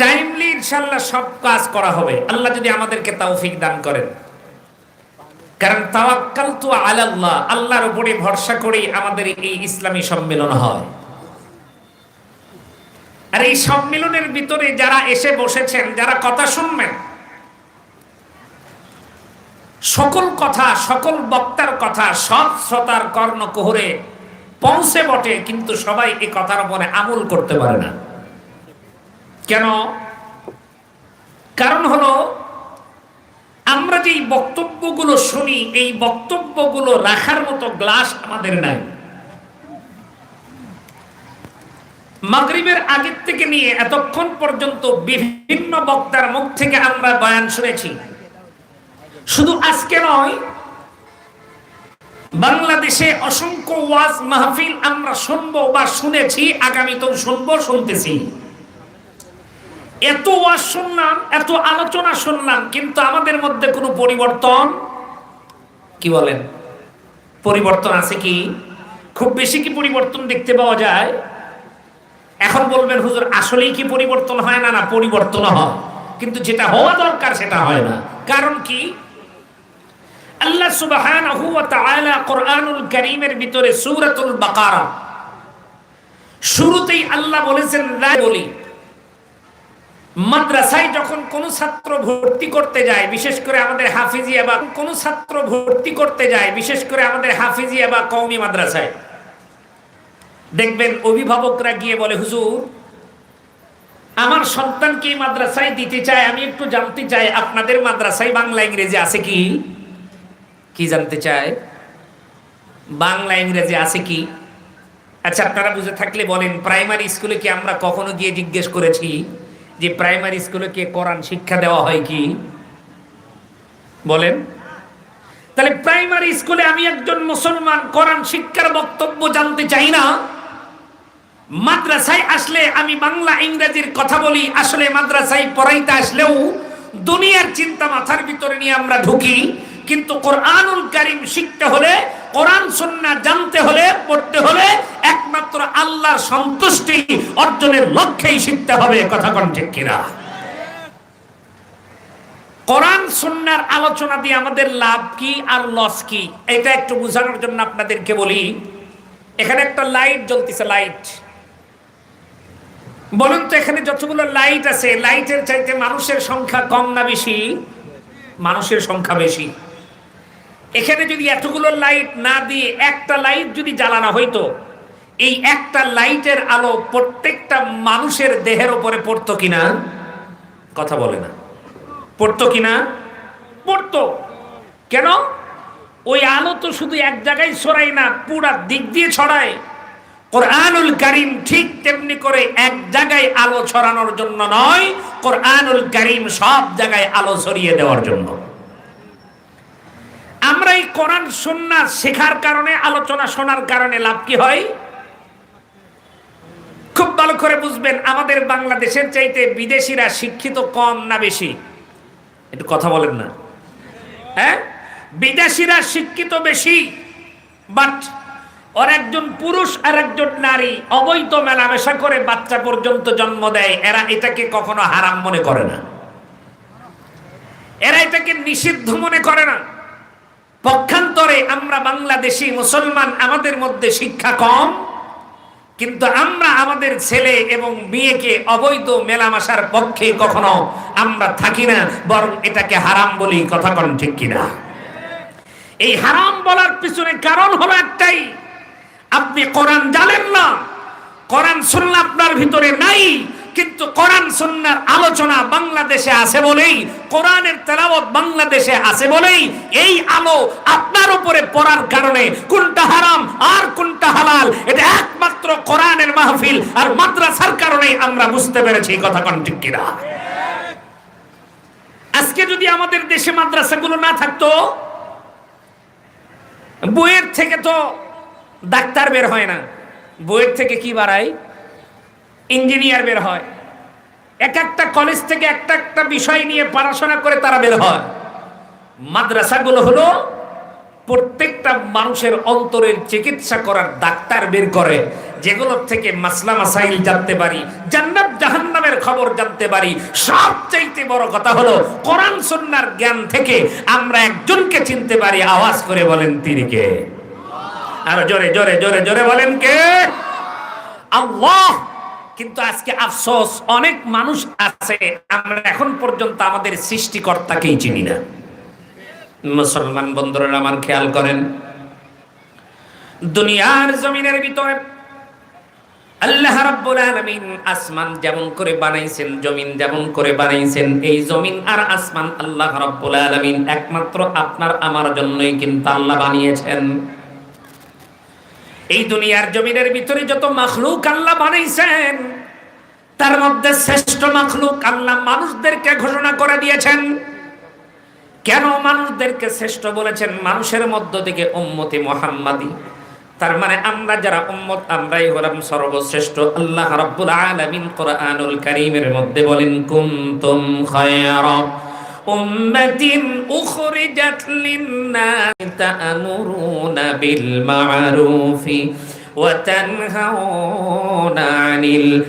Timely ইনশাল্লাহ সব কাজ করা হবে। আল্লাহ যদি আমাদেরকে তৌফিক দান করেন। কারণ তাওয়াক্কাল তো আলাল্লাহ, আল্লাহর উপরে ভরসা করেই আমাদের এই ইসলামী সম্মেলন হয়। আর এই সম্মেলনের ভিতরে যারা এসে বসেছেন, যারা কথা শুনবেন, সকল কথা, সকল বক্তার কথা সব শ্রোতার কর্ণ কোহরে পৌঁছে বটে, কিন্তু সবাই এই কথার উপরে আমল করতে পারে না। কেন? কারণ হলো, আমরা যে এই বক্তব্যগুলো শুনি, এই বক্তব্যগুলো রাখার মতো গ্লাস আমাদের নাই। মাগরিবের আগের থেকে নিয়ে এতক্ষণ পর্যন্ত বিভিন্ন বক্তার মুখ থেকে আমরা বয়ান শুনেছি। শুধু আজকে নয়, বাংলাদেশে অসংখ্য ওয়াজ মাহফিল আমরা শুনব বা শুনেছি, আগামীতেও শুনব, শুনতেছি। এত ওয়াজ শুনলাম, এত আলোচনা শুনলাম, কিন্তু আমাদের মধ্যে কোনো পরিবর্তন? কি বলেন? পরিবর্তন আছে কি? খুব বেশি কি পরিবর্তন দেখতে পাওয়া যায়? এখন বলবেন, হুজুর, আসলেই কি পরিবর্তন হয় না? না, পরিবর্তন হয়। কিন্তু যেটা হওয়া দরকার, সেটা হয় না। কারণ কি? আল্লাহ সুবহানাহু ওয়া তাআলা কোরআনুল কারীমের ভিতরে সূরাতুল বাকারা। শুরুতেই আল্লাহ বলেছেন বলি। মাদ্রাসায় যখন কোন ছাত্র ভর্তি করতে যায়, বিশেষ করে আমাদের হাফিজিয়া বা কোন ছাত্র ভর্তি করতে যায়, বিশেষ করে আমাদের হাফিজিয়া বা কওমি মাদ্রাসায়, দেখবেন অভিভাবকরা গিয়ে বলে, হুজুর, আমার সন্তানকে এই মাদ্রাসায় দিতে চায়, আমি একটু জানতে চাই, আপনাদের মাদ্রাসায় বাংলা, ইংরেজি আছে কি? কি জানতে চায়? বাংলা, ইংরেজি আছে কি? আচ্ছা আপনারা বুঝে থাকলে বলেন, প্রাইমারি স্কুলে কি আমরা কখনো গিয়ে জিজ্ঞেস করেছি? যে প্রাইমারি স্কুলে কে কোরআন শিক্ষা দেওয়া হয় কি? বলেন। তাহলে প্রাইমারি স্কুলে আমি একজন মুসলমান কোরআন শিক্ষার বক্তব্য জানতে চাই না। মাদ্রাসায় আসলে আমি বাংলা, ইংরেজির কথা বলি, আসলে মাদ্রাসায় পড়াইতে আসলেও দুনিয়ার চিন্তা মাথার ভিতরে নিয়ে আমরা ঢুকি। কিন্তু কোরআনুল কারিম শিখতে হলে কোরআন, সুন্নাহ জানতে হলে, পড়তে হলে একমাত্র আল্লাহর সন্তুষ্টি অর্জনের লক্ষ্যেই শিখতে হবে, কথা কোন ঠিক কিনা? কোরআন সুন্নার আলোচনা দিয়ে আমাদের লাভ কি আর লস কি, এটা একটু বোঝানোর জন্য আপনাদেরকে বলি। এখানে একটা লাইট জ্বলতেছে, লাইট। বলুন তো, এখানে যতগুলো লাইট আছে, লাইটের চাইতে মানুষের সংখ্যা কম না বেশি? মানুষের সংখ্যা বেশি। এখানে যদি এতগুলো লাইট না দিয়ে একটা লাইট যদি জ্বালানো হইতো, এই একটা লাইটের আলো প্রত্যেকটা মানুষের দেহের উপরে পড়তো কিনা? কথা বলে না। পড়তো কিনা? পড়তো। কেন? ওই আলো তো শুধু এক জায়গায় ছড়ায় না, পুরা দিক দিয়ে ছড়ায়। কোরআনুল কারিম ঠিক তেমনি করে এক জায়গায় আলো ছড়ানোর জন্য নয়, কোরআনুল কারিম সব জায়গায় আলো ছড়িয়ে দেওয়ার জন্য। এই কোরআন সুন্না শেখার কারণে, আলোচনা শোনার কারণে লাভ কি হয়? খুব ভালো করে বুঝবেন, আমাদের বাংলাদেশের চাইতে বিদেশিরা শিক্ষিত কম না বেশি? একটু কথা বলেন না। হ্যাঁ? বিদেশিরা শিক্ষিত বেশি বাট ওর একজন পুরুষ আর একজন নারী অবৈধ মেলামেশা করে বাচ্চা পর্যন্ত জন্ম দেয়, এরা এটাকে কখনো হারাম মনে করে না। এরা এটাকে নিষিদ্ধ মনে করে না। পক্ষান্তরে আমরা বাংলাদেশি মুসলমান আমাদের মধ্যে শিক্ষা কম, কিন্তু আমরা আমাদের ছেলে এবং মেয়েকে অবৈধ মেলামেশার পক্ষে কখনো আমরা থাকি না, বরং এটাকে হারাম বলি, কথা কন ঠিক কিনা? এই হারাম বলার পিছনে কারণ হলো একটাই, আপনি কোরআন জানেন না, কোরআন শুনলে আপনার ভিতরে নাই কিন্তু কোরআন সুন্নার আলোচনা বাংলাদেশে আছে বলেই, কোরআনের তেলাওয়াত বাংলাদেশে আছে বলেই, এই আলো আপনার উপরে পড়ার কারণে কোনটা হারাম আর কোনটা হালাল, এটা একমাত্র কোরআনের মাহফিল আর মাদ্রাসার কারণেই আমরা বুঝতে পেরেছি কথা কোন ঠিক কিনা? আজকে যদি আমাদের দেশে মাদ্রাসাগুলো না থাকতো, বইয়ের থেকে তো ডাক্তার বের হয় না। বইয়ের থেকে কি বাড়ায়? ইঞ্জিনিয়ার বের হয়। এক একটা কলেজ থেকে একটা একটা বিষয় নিয়ে পড়াশোনা করে তারা বের হয়। মাদ্রাসাগুলো হলো প্রত্যেকটা মানুষের অন্তরের চিকিৎসা করার ডাক্তার বের করে, যেগুলোর থেকে মাসলা মাসাইল জানতে পারি, জান্নাত জাহান্নামের খবর জানতে পারি। সবচাইতে বড় কথা হলো, কোরআন সুন্নাহর জ্ঞান থেকে আমরা একজনকে চিনতে পারি। আওয়াজ করে বলেন তিনি কে? আর জোরে জোরে জোরে জোরে বলেন কে? আল্লাহ! কিন্তু আজকে আফসোস, অনেক মানুষ আছে, আমরা এখন পর্যন্ত আমাদের সৃষ্টিকর্তাকেই চিনি না। মুসলমান বন্ধুরা, আমার খেয়াল করেন, দুনিয়ার জমিনের ভিতরে আল্লাহ রাব্বুল আলামিন আসমান যেমন করে বানাইছেন, জমিন যেমন করে বানাইছেন, এই জমিন আর আসমান আল্লাহ রাব্বুল আলামিন একমাত্র আপনার, আমার জন্যই কিন্তু আল্লাহ বানিয়েছেন। এই দুনিয়ার জমিনের ভিতরে যত মাখলুক আল্লাহ বানাইছেন, তার মধ্যে শ্রেষ্ঠ মাখলুক আল্লাহ মানুষদেরকে ঘোষণা করে দিয়েছেন। কেন মানুষদেরকে শ্রেষ্ঠ বলেছেন? মানুষের মধ্য থেকে উম্মতি মোহাম্মদী। তার মানে আমরা যারা উম্মত, আমরাই হলাম সর্বশ্রেষ্ঠ। আল্লাহ রাব্বুল আলামিন কোরআনুল কারীমের মধ্যে বলেন, কুনতুম খায়রা উম্মাতিন উখরিজাত লিন-নাস تأمرون بالمعروف وتنهون عن المنكر.